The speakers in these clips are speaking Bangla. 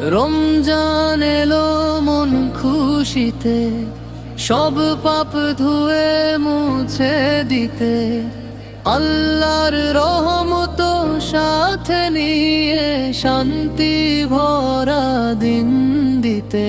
রমজান এলো মন খুশিতে, সব পাপ ধুয়ে মুছে দিতে। আল্লাহর রহমত সাথে নিয়ে শান্তি ভরা দিন দিতে।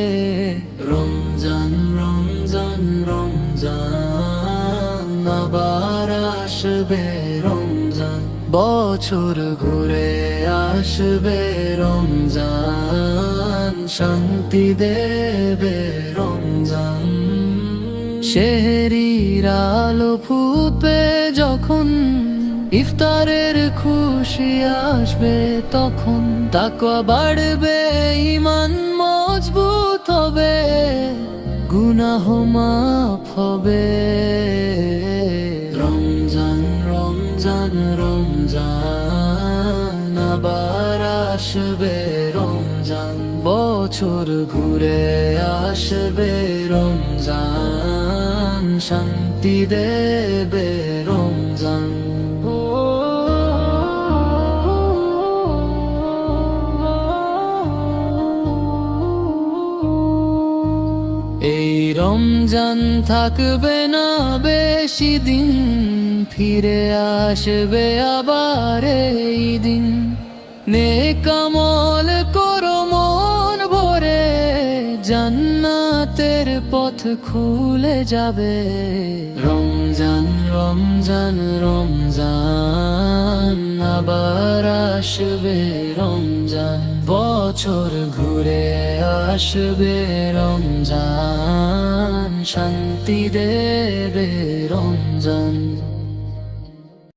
রমজান রমজান রমজান, আবার আসবে রমজান। বছর ঘুরে আসবে রমজান, শান্তি দেবে রমজান। শেহরির আলো ফুটবে যখন, ইফতারের খুশি আসবে তখন। তাকওয়া বাড়বে ইমান মজবুত হবে, গুনাহ মাফ হবে। আবার আসবে রমজান, বছর ঘুরে আসবে রমজান, শান্তি দেবে রমজান। এই রমজান থাকবে না বেশি দিন, ফিরে আসবে আবার এই দিন। নেকামল করো মন ভরে, জান্নাতের পথ খুলে যাবে। রমজান রমজান রমজান, আবার আসবে রমজান। বছর ঘুরে আসবে রমজান, শান্তি দেবে রমজান।